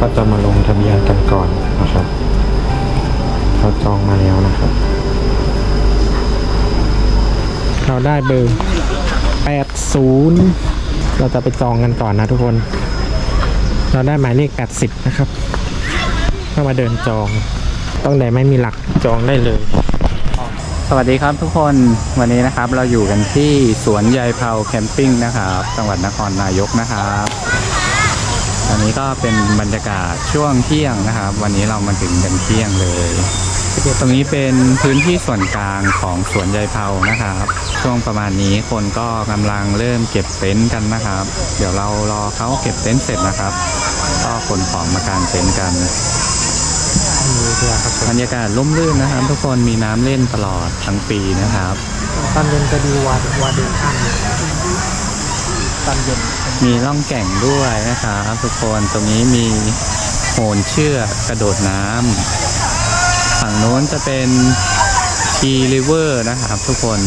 ก็จะมาลงทะเบียนกันก่อนนะครับเราจองมาแล้วนะครับ เราได้เบอร์ 80 เราจะไปจองกันก่อนนะทุกคน เราได้หมายเลข 80 นะครับก็มาเดินจอง ต้องไหนไม่มีหลักจองได้เลย สวัสดีครับทุกคน วันนี้นะครับเราอยู่กันที่สวนยายเผาแคมปิ้งนะครับ จังหวัดนครนายกนะครับ นนี้ก็เป็นบรรยากาศช่วงเที่ยงนะครับ วันนี้เรามาถึงกันเที่ยงเลย ตรงนี้เป็นพื้นที่ส่วนกลางของสวนยายเผานะครับ ช่วงประมาณนี้คนก็กำลังเริ่มเก็บเต็นท์กันนะครับ เดี๋ยวเรารอเขาเก็บเต็นท์เสร็จนะครับ ก็ขนของมากางเต็นท์กันบรรยากาศร่มรื่นนะครับ ทุกคนมีน้ำเล่นตลอดทั้งปีนะครับ ตอนเย็นจะดีวาดวาเดินข้างตอนเย็น มีร่องแก่งด้วยนะครับทุกคนตรงนี้มีโหนเชือกกระโดดน้ำฝั่งโน้นจะเป็นทีริเวอร์นะครับทุกคน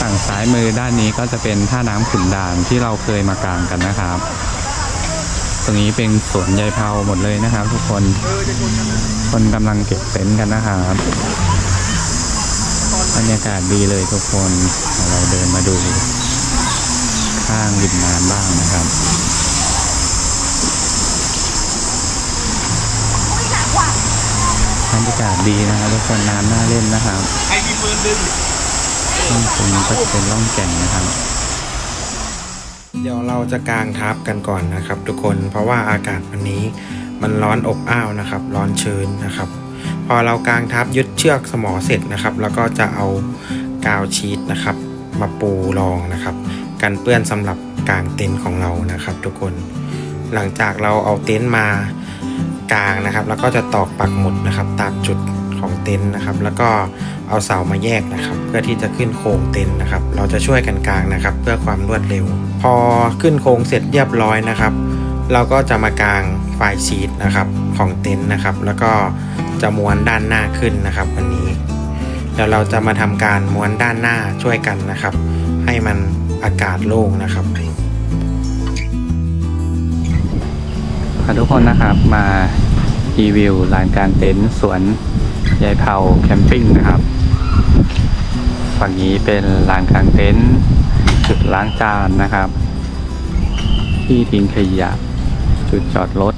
ฝั่งซ้ายมือด้านนี้ก็จะเป็นท่าน้ำขุนด่านที่เราเคยมากางกันนะครับ ตรงนี้เป็นสวนยายเผาหมดเลยนะครับ ทุกคนคนกำลังเก็บเต็นท์กันนะครับบรรยากาศดีเลยทุกคนเราเดินมาดู ข้างริมน้ำบ้างนะครับบรรยากาศดีนะครับทุกคนน้ำน่าเล่นนะครับใครมีปืนดึงตรงนี้ก็จะเป็นร่องแก่งนะครับเดี๋ยวเราจะกางทับกันก่อนนะครับ ทุกคนเพราะว่าอากาศวันนี้มันร้อนอบอ้าวนะครับ ร้อนชื้นนะครับ พอเรากางทับยึดเชือกสมอเสร็จนะครับ แล้วก็จะเอากาวชีตนะครับ มาปูรองนะครับ กันเปื้อนสำหรับกางเต็นท์ของเรานะครับ ทุกคนหลังจากเราเอาเต็นท์มากางนะครับ แล้วก็จะตอกปักหมุดนะครับ ตามจุดของเต็นท์นะครับ แล้วก็เอาเสามาแยกนะครับ เพื่อที่จะขึ้นโครงเต็นท์นะครับ เราจะช่วยกันกางนะครับ เพื่อความรวดเร็ว พอขึ้นโครงเสร็จเรียบร้อยนะครับ เราก็จะมากางไฟชีตนะครับของเต็นท์นะครับ แล้วก็จะม้วนด้านหน้าขึ้นนะครับ วันนี้เดี๋ยวเราจะมาทำการม้วนด้านหน้าช่วยกันนะครับ ให้มัน อากาศโล่งนะครับค่ะทุกคนนะครับมารีวิวลานการเต็นท์สวนยายเผาแคมปิ้งนะครับ ฝั่งนี้เป็นลานกลางเต็นท์จุดล้างจานนะครับ ที่ทิ้งขยะจุดจอดรถ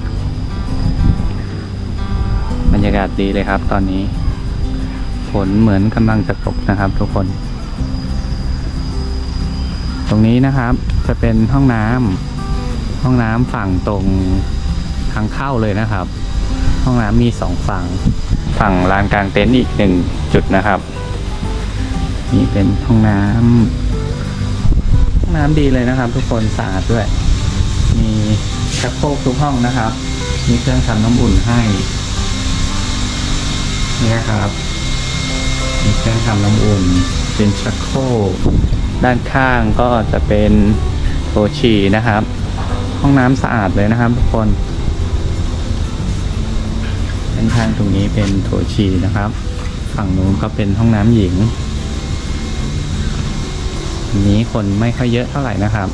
บรรยากาศดีเลยครับตอนนี้ ฝนเหมือนกำลังจะตกนะครับทุกคน ตรงนี้นะครับจะเป็นห้องน้ำห้องน้ำฝั่งตรงทางเข้าเลยนะครับ ห้องน้ำมีสองฝั่ง ฝั่งลานกลางเต็นท์อีกหนึ่งจุดนะครับ นี่เป็นห้องน้ำห้องน้ำดีเลยนะครับ ทุกคนสะอาดด้วย มีชักโครกทุกห้องนะครับ มีเครื่องทำน้ำอุ่นให้นี่นะครับ มีเครื่องทำน้ำอุ่น เป็นชักโครก ด้านข้างก็จะเป็นโถฉี่นะครับ ห้องน้ำสะอาดเลยนะครับทุกคนด้านข้างตรงนี้เป็นโถฉี่นะครับ ฝั่งนู้นก็เป็นห้องน้ำหญิงอันนี้คนไม่ค่อยเยอะเท่าไหร่นะครับ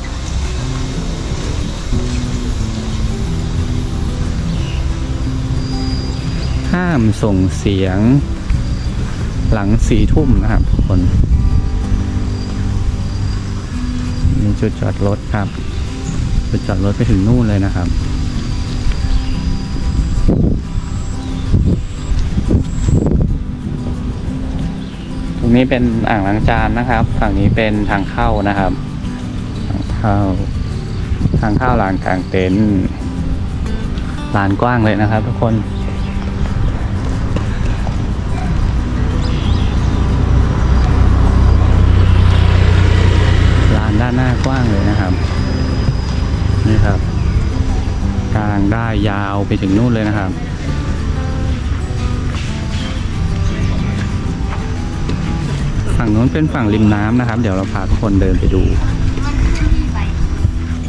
ห้ามส่งเสียงหลังสี่ทุ่มนะครับทุกคน จุดจอดรถครับ จุดจอดรถไปถึงนู่นเลยนะครับ ตรงนี้เป็นอ่างล้างจานนะครับ ฝั่งนี้เป็นทางเข้านะครับ ทางเข้า ทางเข้าลานกลางเต็นท์ลานกว้างเลยนะครับ ทุกคนานด้านหน้ากว้างเลยนะครับ นี่ครับ กลางได้ยาวไปถึงนู่นเลยนะครับฝั่งนู้นเป็นฝั่งริมน้ำนะครับ เดี๋ยวเราพาทุกคนเดินไปดู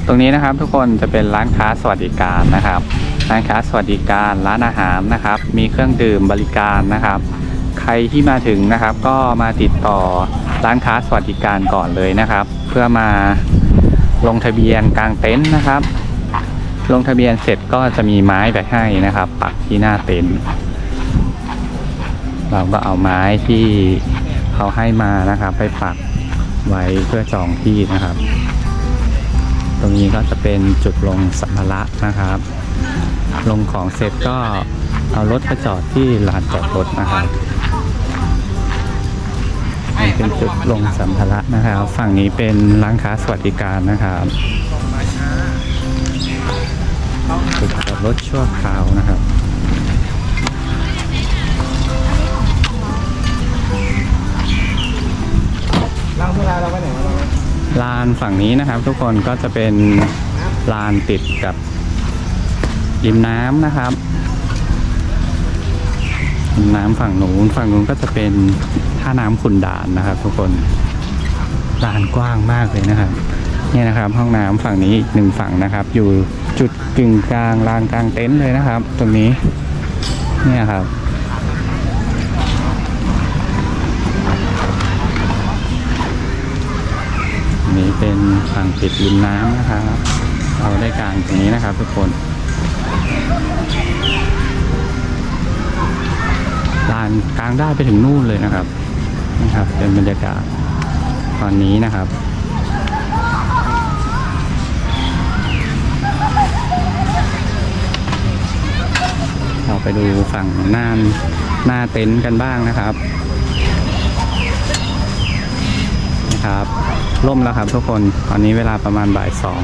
ตรงนี้นะครับทุกคนจะเป็นร้านค้าสวัสดิการนะครับ ร้านค้าสวัสดิการร้านอาหารนะครับ มีเครื่องดื่มบริการนะครับ ใครที่มาถึงนะครับ ก็มาติดต่อ ร้านค้าสวัสดิการก่อนเลยนะครับ เพื่อมาลงทะเบียนกลางเต็นท์นะครับ ลงทะเบียนเสร็จก็จะมีไม้ไปให้นะครับ ปักที่หน้าเต็นท์เราก็เอาไม้ที่เขาให้มานะครับ ไปปักไว้เพื่อจองที่นะครับ ตรงนี้ก็จะเป็นจุดลงสัมภาระนะครับ ลงของเสร็จก็เอารถไปจอดที่ลานจอดรถนะครับ นี่เป็นจุดลงสัมภาระนะครับ ฝั่งนี้เป็นร้านค้าสวัสดิการนะครับจุดจอดรถชั่วคราวนะครับเราเวลาเราไปไหนลานฝั่งนี้นะครับ ทุกคนก็จะเป็นลานติดกับริมน้ำนะครับน้ำฝั่งนู้นฝั่งนู้นก็จะเป็น ท่าน้ำขุนด่านนะครับ ทุกคนลานกว้างมากเลยนะครับเนี่ยนะครับ ห้องน้ำฝั่งนี้อีกหนึ่งฝั่งนะครับ อยู่จุดกึ่งกลางลานกลางเต็นท์เลยนะครับ ตรงนี้เนี่ยครับนนี้เป็นฝั่งติดริมน้ำนะครับ เราได้กลางตรงนี้นะครับทุกคนลานกลางได้ไปถึงนู่นเลยนะครับ นะครับ เป็นบรรยากาศตอนนี้นะครับเราไปดูฝั่งหน้าหน้าเต็นท์กันบ้างนะครับนะครับล่มแล้วครับทุกคนตอนนี้เวลาประมาณบ่ายสอง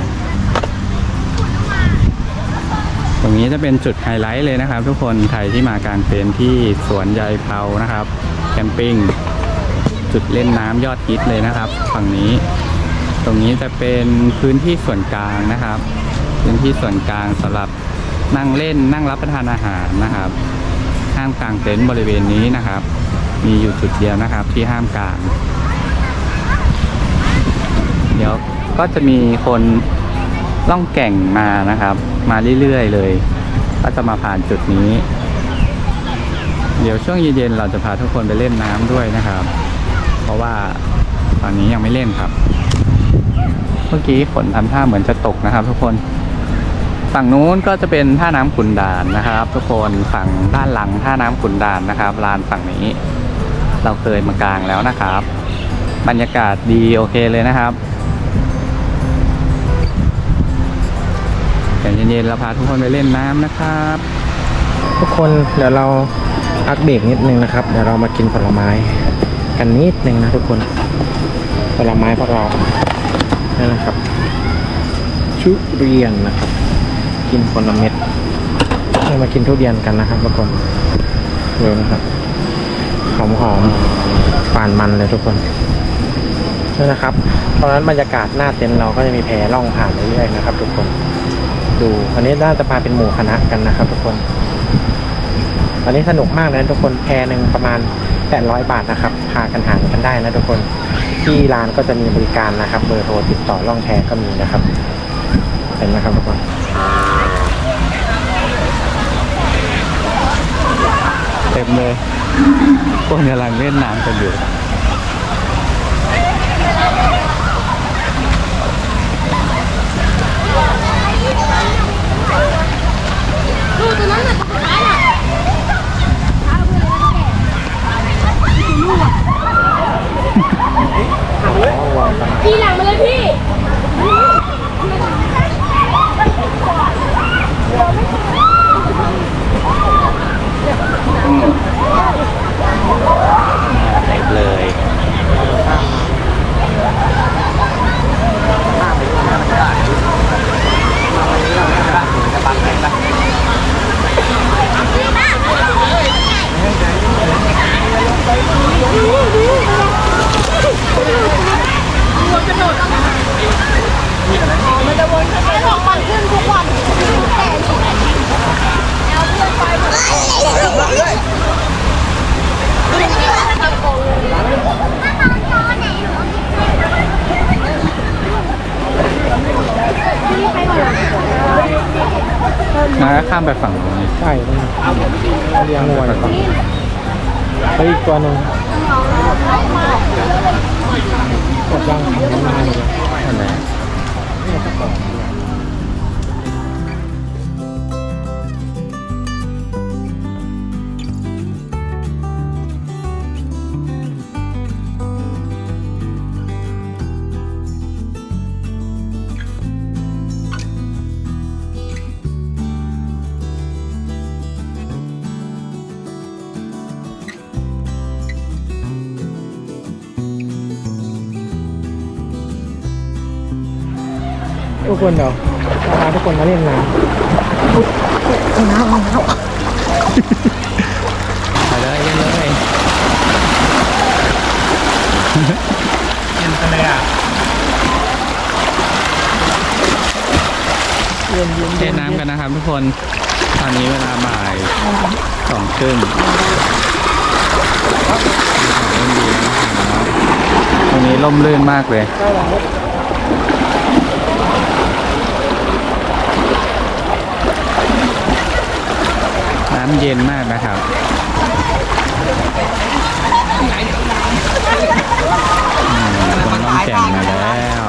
ตรงนี้จะเป็นจุดไฮไลท์เลยนะครับ ทุกคนใครที่มากางเต็นท์ที่สวนใยเผานะครับ แคมปิ้ง จุดเล่นน้ำยอดฮิตเลยนะครับ ฝั่งนี้ ตรงนี้จะเป็นพื้นที่ส่วนกลางนะครับ พื้นที่ส่วนกลางสำหรับนั่งเล่นนั่งรับประทานอาหารนะครับห้ามกางเต็นท์บริเวณนี้นะครับ มีอยู่จุดเดียวนะครับที่ห้ามกาง เดี๋ยวก็จะมีคนล่องแก่งมานะครับ มาเรื่อยๆเลย ก็จะมาผ่านจุดนี้ เดี๋ยวช่วงเย็นๆเราจะพาทุกคนไปเล่นน้ำด้วยนะครับ ราะว่าตอนนี้ยังไม่เล่นครับ เมื่อกี้ฝนทำท่าเหมือนจะตกนะครับ ทุกคนฝั่งนู้นก็จะเป็นท่าน้ำขุนด่านนะครับ ทุกคนฝั่งด้านหลังท่าน้ำขุนด่านนะครับลานฝั่งนี้ เราเคยมากลางแล้วนะครับ บรรยากาศดีโอเคเลยนะครับเย็นๆเราพาทุกคนไปเล่นน้ำนะครับ ทุกคนเดี๋ยวเราพักเบรกนิดนึงนะครับ เดี๋ยวเรามากินผลไม้ กันนิดหนึ่งนะทุกคนผลไม้พวกเรานี่นะครับ ชุเรียนนะครับ กินผลเม็ดเรามากินทุเรียนกันนะครับทุกคนดูนะครับหอมหอมฝานมันเลยทุกคนนี่นะครับตอนนั้นบรรยากาศหน้าเต็นท์เราก็จะมีแพล่องผ่านเรื่อยๆนะครับ ทุกคน ดูอันนี้น่าจะพาเป็นหมู่คณะกันนะครับ ทุกคนตอนนี้สนุกมากเลยทุกคนแพรหนึ่งประมาณ800บาทนะครับ พากันหางกันได้นะทุกคน ที่ร้านก็จะมีบริการนะครับเบอร์โทรติดต่อล่องแพก็มีนะครับ เห็นไหมครับทุกคนเต็มเลยคนกำลังเล่นน้ำกันอยู่ พี่หลังมาเลยพี่ กคนเดี๋ยวเราพาทุกคนมาเล่นน้ำน้ำน้ำไปเลยเล่นเลยเย็นกันเลยอะเย็นเย็นเล่นน้ำกันนะครับทุกคนตอนนี้เวลาบ่ายสองครึ่งเล่นดีนะครับตรงนี้ร่มรื่นมากเลย ได้แล้ว น้ำเย็นมากนะครับอืมคนล่องแก่งมาแล้ว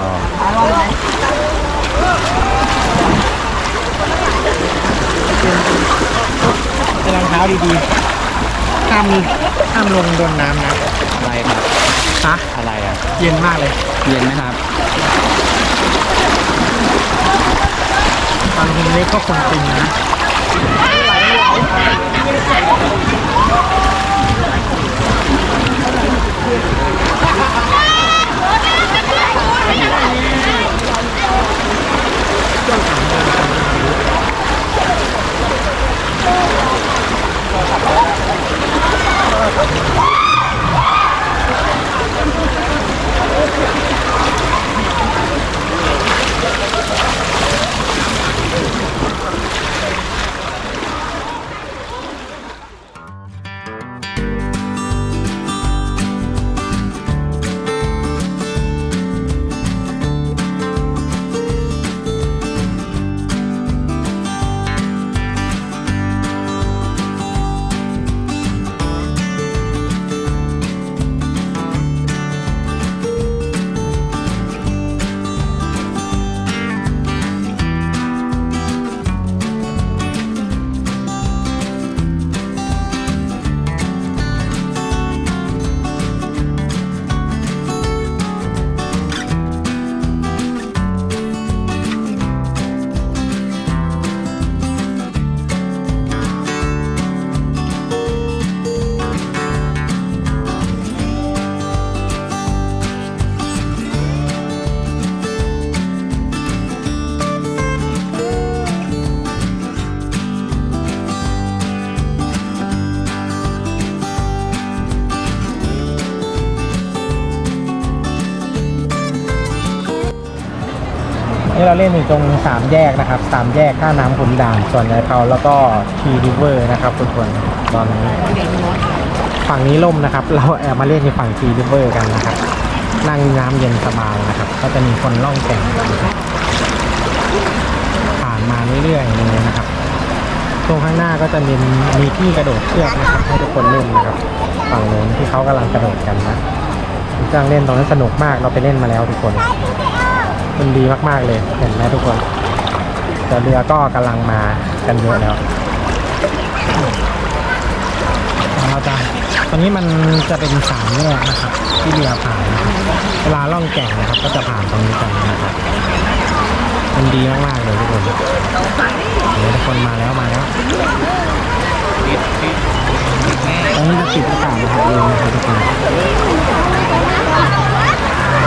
เป็นรองเท้าดีๆห้ามห้ามลงโดนน้ำนะ อะไรครับ ฮะ อะไรอะ เย็นมากเลย เย็นไหมครับตอนคุณเล็กก็คนจริงนะ นี่ เล่นอยู่ตรงสามแยกนะครับสามแยกท่าน้ำขุนด่านส่วนยายเผาแล้วก็ทีริเวอร์นะครับทุกคนตอนนี้ ฝั่งนี้ล่มนะครับ เราแอบมาเล่นในฝั่งทีริเวอร์กันนะครับ นั่งน้ำเย็นสบายนะครับ ก็จะมีคนล่องแก่งผ่านมาเรื่อยๆเลยนะครับ ตรงข้างหน้าก็จะมีมีที่กระโดดเชือกนะครับให้ทุกคนเล่นนะครับ ฝั่งโน้นที่เขากำลังกระโดดกันนะเครื่องเล่นตรงนั้นสนุกมากเราไปเล่นมาแล้วทุกคน มันดีมากๆเลยเห็นไหมทุกคนแต่เรือก็กำลังมากันเยอะแล้วเราจะตอนนี้มันจะเป็นสามแยกนะครับที่เรือผ่านเวลาล่องแก่งนะครับ ก็จะผ่านตรงนี้กันนะครับมันดีมากๆเลยทุกคนเดี๋ยวทุกคนมาแล้วมาแล้วตรงนี้จะปิดอากาศนะครับเลยนะครับทุกคน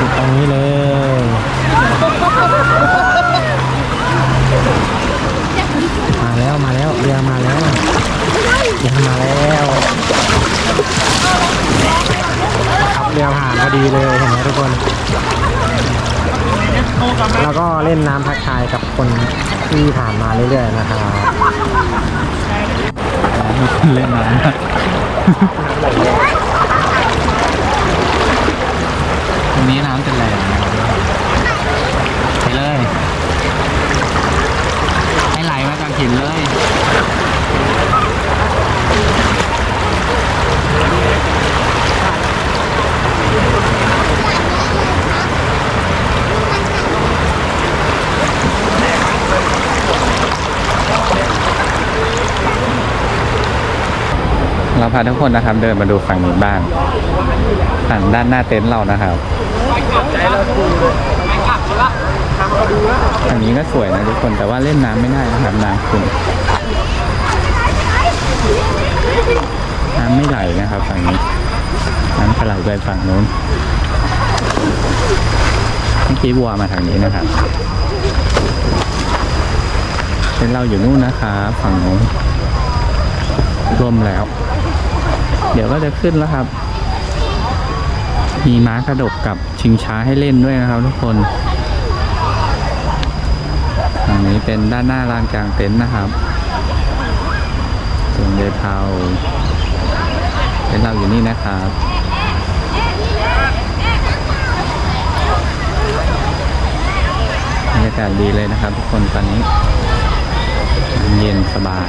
ปิดตรงนี้เลยมาแล้วมาแล้วเรือมาแล้วเรือมาแล้วขับเรือผ่านพอดีเลยเห็นไหมทุกคน แล้วก็เล่นน้ำทักทายกับคนที่ผ่านมาเรื่อยๆนะครับเล่นน้ำต รงนี้น้ำจะแรงนะครับไปเลย ให้ไหลมาจากหินเลย เราพาทุกคนนะครับเดินมาดูฝั่งนี้บ้างฝั่งด้านหน้าเต็นท์เรานะครับ ฝั่งนี้ก็สวยนะทุกคนแต่ว่าเล่นน้ำไม่ได้นะครับน้ำขุ่นน้ำไม่ไหลนะครับฝั่งนี้น้ำจะไหลไปฝั่งนู้นเมื่อกี้วัวมาทางนี้นะครับเป็นเราอยู่นู่นนะครับฝั่งนู้นร่วมแล้ว เดี๋ยวก็จะขึ้นแล้วครับ มีม้ากระดกกับชิงช้าให้เล่นด้วยนะครับทุกคนฝั่งนี้เป็นด้านหน้าลานกลางเต็นท์นะครับส่วนยายเผาเป็นเราอยู่นี่นะครับบรรยากาศดีเลยนะครับทุกคนตอนนี้ เย็นสบาย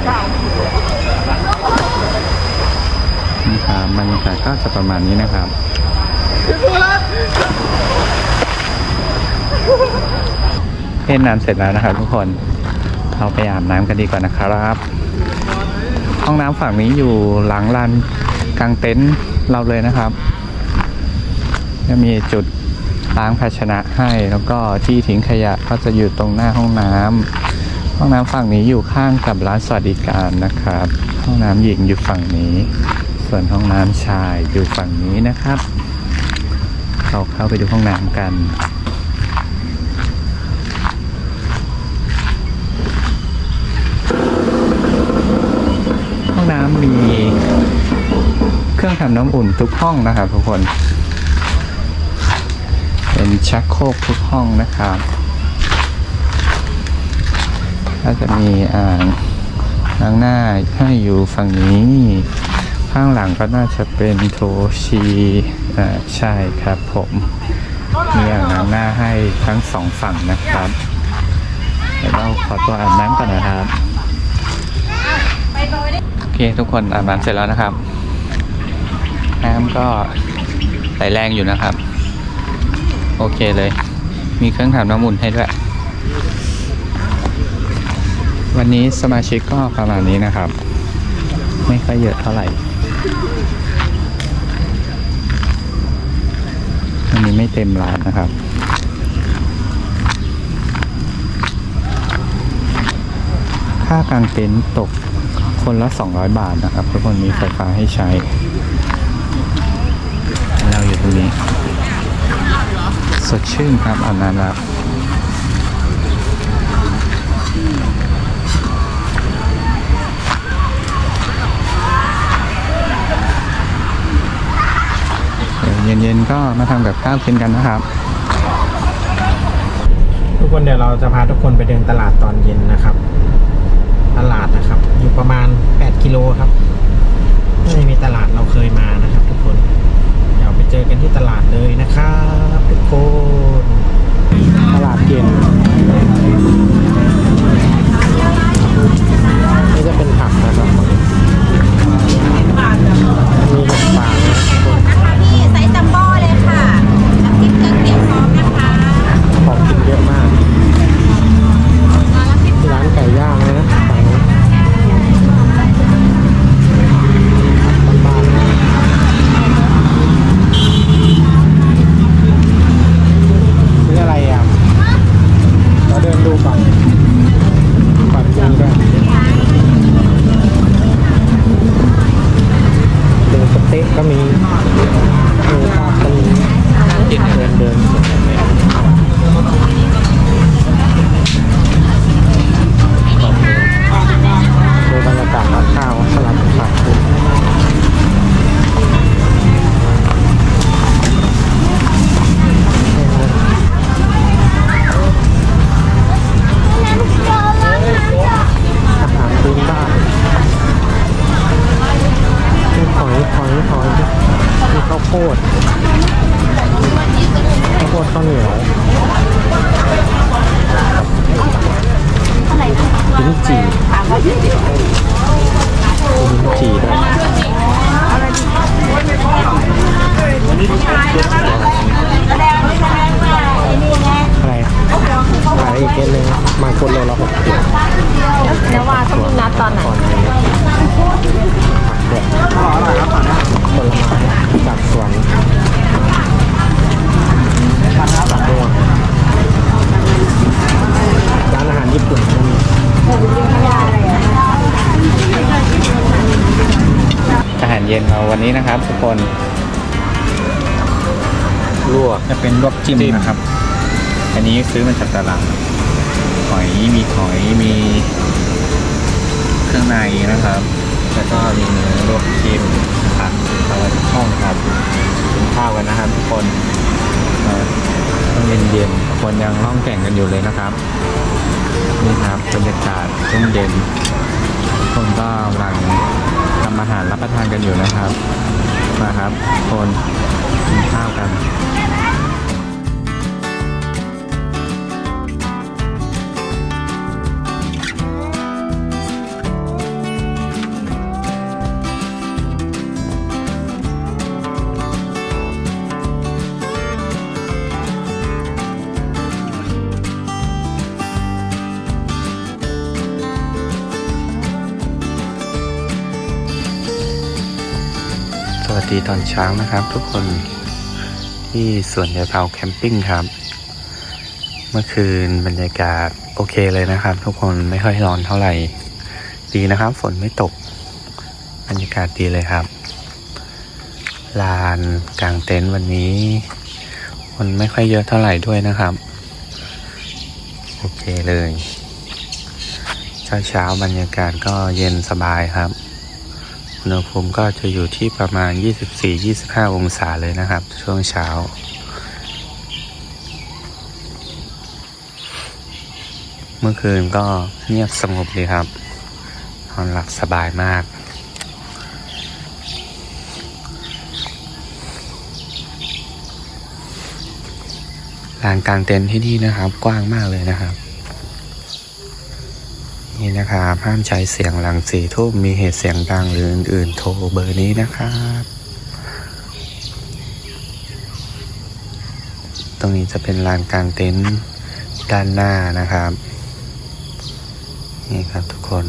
นี่ครับบรรยากาศก็จะประมาณนี้นะครับ เล่นน้ำเสร็จแล้วนะครับทุกคน เราไปอาบน้ำกันดีกว่านะครับ ห้องน้ำฝั่งนี้อยู่หลังลานกลางเต็นท์เราเลยนะครับ จะมีจุดล้างภาชนะให้ แล้วก็ที่ทิ้งขยะก็จะอยู่ตรงหน้าห้องน้ำห้องน้ำฝั่งนี้อยู่ข้างกับร้านสวัสดิการนะครับ ห้องน้ำหญิงอยู่ฝั่งนี้ ส่วนห้องน้ำชายอยู่ฝั่งนี้นะครับ เราเข้าไปดูห้องน้ำกัน ห้องน้ำมีเครื่องทำน้ำอุ่นทุกห้องนะครับทุกคน เป็นชักโครกทุกห้องนะครับก็จะมีอ่างล้างหน้าให้อยู่ฝั่งนี้ ข้างหลังก็น่าจะเป็นโถชี อ่าใช่ครับผมมีอ่างล้างหน้าให้ทั้งสองฝั่งนะครับเดี๋ยวเราขอตัวอาบน้ำก่อนนะครับโอเคทุกคนอาบน้ำเสร็จแล้วนะครับ น้ำก็ไหลแรงอยู่นะครับ โอเคเลย มีเครื่องทำน้ำอุ่นให้ด้วย วันนี้สมาชิกก็ประมาณนี้นะครับ ไม่ค่อยเยอะเท่าไหร่ นี้ไม่เต็มร้านนะครับ ค่ากางเต็นท์ตกคนละ 200 บาทนะครับ ทุกคนมีไฟฟ้าให้ใช้ เราอยู่ตรงนี้ สดชื่นครับอาบน้ำแล้ว เย็นๆก็มาทำกับข้าวกินกันนะครับ ทุกคนเดี๋ยวเราจะพาทุกคนไปเดินตลาดตอนเย็นนะครับ ย็นเราวันนี้นะครับ ทุกคนลวก จะเป็นลวกจิ้มนะครับ อันนี้ซื้อมาจากตลาดหอยมีหอยมีรื่องในนะครับ แล้วก็มีเนื้อลวกจิ้มผักเอาไว้ที่ห้องครับกินข้าวกันนะครับ ทุกคนเอ่อต้องเย็นๆคนยังล่องแก่งกันอยู่เลยนะครับ นี่ครับบรรยากาศช่วงเย็นคนก็กำลัง ทำอาหารรับประทานกันอยู่นะครับ มาครับคนกินข้าวกัน สดีตอนเช้านะครับ ทุกคนที่สวนยายเผาแคมปิ้งครับ เมื่อคืนบรรยากาศโอเคเลยนะครับ ทุกคนไม่ค่อยร้อนเท่าไหร่ ดีนะครับ ฝนไม่ตก บรรยากาศดีเลยครับ ลานกลางเต็นท์วันนี้ คนไม่ค่อยเยอะเท่าไหร่ด้วยนะครับ โอเคเลย เช้าเช้าบรรยากาศก็เย็นสบายครับ อุณหภูมิก็จะอยู่ที่ประมาณ 24-25 องศาเลยนะครับ ช่วงเช้า เมื่อคืนก็เงียบสงบดีครับนอนหลับสบายมากลานกลางเต็นท์ที่นี่นะครับ กว้างมากเลยนะครับ นี่นะครับ ห้ามใช้เสียงหลังสี่ทุ่มมีเหตุเสียงดังหรืออื่นๆ โทรเบอร์นี้นะครับ ตรงนี้จะเป็นลานกลางเต็นท์ด้านหน้านะครับ นี่ครับทุกคน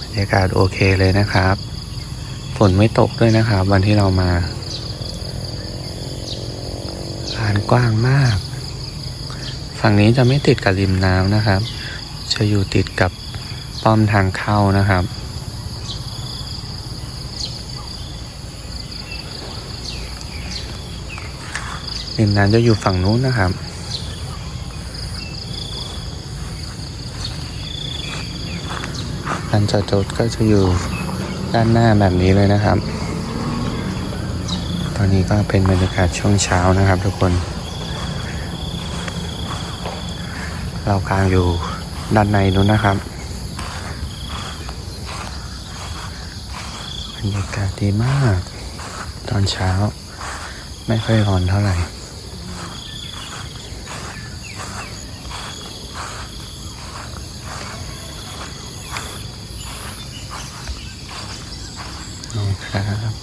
บรรยากาศโอเคเลยนะครับ ฝนไม่ตกด้วยนะครับ วันที่เรามาลานกว้างมาก ฝั่งนี้จะไม่ติดกับริมน้ำนะครับ จะอยู่ติดกับป้อมทางเข้านะครับ ริมน้ำจะอยู่ฝั่งนู้นนะครับลานจอดรถก็จะอยู่ด้านหน้าแบบนี้เลยนะครับ ตอนนี้ก็เป็นบรรยากาศช่วงเช้านะครับทุกคน เรากลางอยู่ ด้านในนู้นนะครับบรรยากาศดีมาก ตอนเช้า ไม่ค่อยร้อนเท่าไหร่นี่ครับ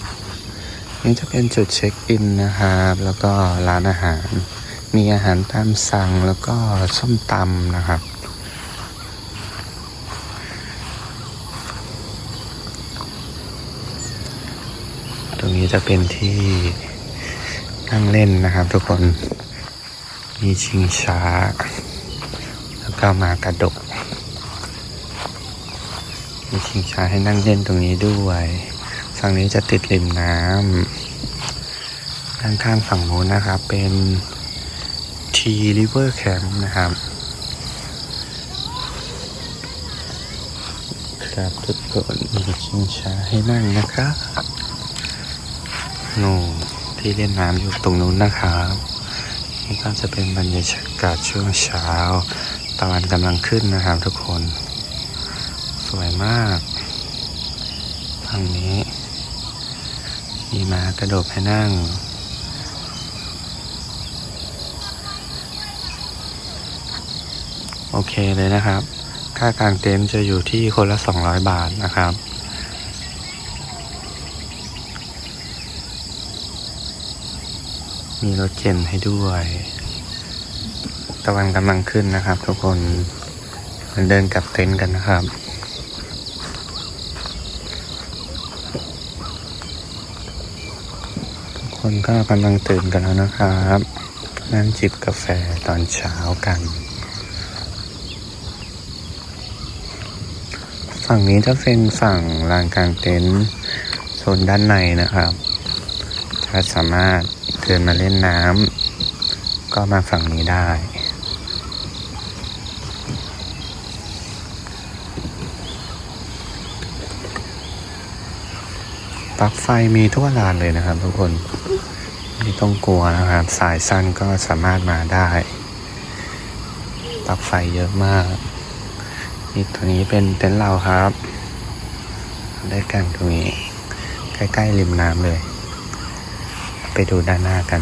นี่จะเป็นจุดเช็คอินนะครับ แล้วก็ร้านอาหาร มีอาหารตามสั่งแล้วก็ส้มตำนะครับ ตรงนี้จะเป็นที่นั่งเล่นนะครับ ทุกคน มีชิงช้า แล้วก็มากระดก มีชิงช้าให้นั่งเล่นตรงนี้ด้วยฝั่งนี้จะติดริมน้ำด้านข้างฝั่งนู้นนะครับ เป็น T River Camp นะครับครับทุกคนมีชิงช้าให้นั่งนะครับ นู่นที่เล่นน้ำอยู่ตรงนู้นนะครับนี่ก็จะเป็นบรรยากาศช่วงเช้าตะวันกำลังขึ้นนะครับทุกคน สวยมากฝั่งนี้ มีมากระโดดให้นั่ง โอเคเลยนะครับ ค่ากางเต็นท์จะอยู่ที่คนละ 200 บาทนะครับ มีรถเข็นให้ด้วย ตะวันกำลังขึ้นนะครับ ทุกคนมาเดินกลับเต็นท์กันนะครับทุกคนก็กำลังตื่นกันแล้วนะครับนั่งจิบกาแฟตอนเช้ากัน ฝั่งนี้จะเป็นฝั่งลานกลางเต็นท์โซนด้านในนะครับ ถ้าสามารถ เดินมาเล่นน้ำก็มาฝั่งนี้ได้ปลั๊กไฟมีทุกลานเลยนะครับทุกคนไม่ต้องกลัวนะครับ สายสั้นก็สามารถมาได้ปลั๊กไฟเยอะมากนี่ตัวนี้เป็นเต็นท์เราครับ ได้กันตรงนี้ ใกล้ ๆ ริมน้ำเลย ไปดูด้านหน้ากัน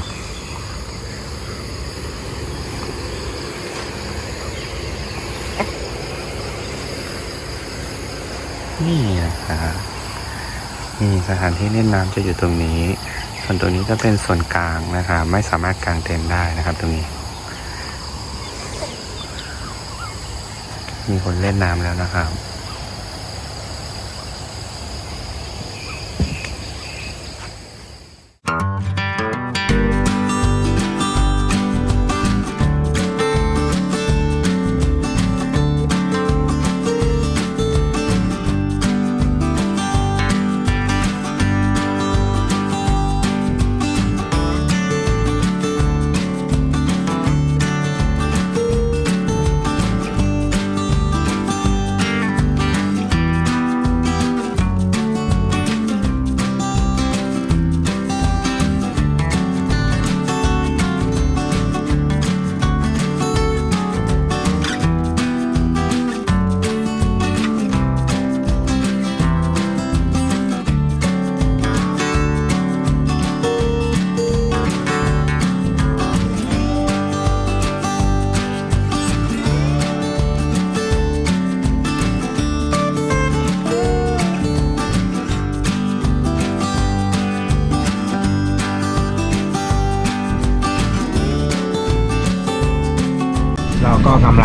นี่นะครับนี่สถานที่เล่นน้ำจะอยู่ตรงนี้ ส่วนตรงนี้จะเป็นส่วนกลางนะครับไม่สามารถกางเต็นท์ได้นะครับ ตรงนี้ มีคนเล่นน้ำแล้วนะครับ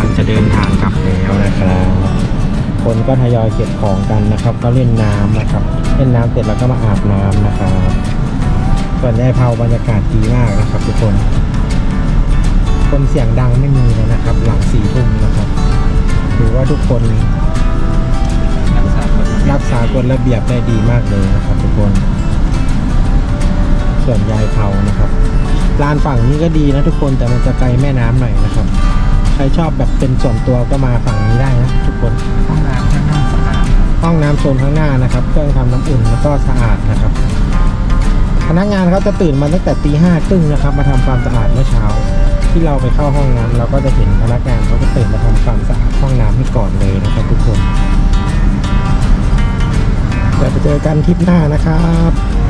ลังจะเดินทางกลับแล้วนะครับ คนก็ทยอยเก็บของกันนะครับ ก็เล่นน้ำนะครับ เล่นน้ำเสร็จแล้วก็มาอาบน้ำนะครับ ส่วนยายเผาบรรยากาศดีมากนะครับ ทุกคน คนเสียงดังไม่มีเลยนะครับ หลังสี่ทุ่มนะครับถือว่าทุกคนรักษากฎระเบียบได้ดีมากเลยนะครับ ทุกคน ส่วนยายเผานะครับลานฝั่งนี้ก็ดีนะทุกคนแต่มันจะไกลแม่น้ำหน่อยนะครับ รชอบแบบเป็นส่วนตัวก็มาฝั่งนี้ได้นะทุกคนห้องน้ำข้างหน้าสะอาดห้องน้ำโซนข้างหน้านะครับเครื่องทำน้ำอุ่นแล้วก็สะอาดนะครับ พนักงานเขาจะตื่นมาตั้งแต่ตีห้าครึ่งนะครับมาทำความสะอาดเมื่อเช้า ที่เราไปเข้าห้องน้ำเราก็จะเห็นพนักงานเขาก็ตื่นมาทำความสะอาดห้องน้ำให้ก่อนเลยนะครับ ทุกคนเดี๋ยวไปเจอกันคลิปหน้านะครับ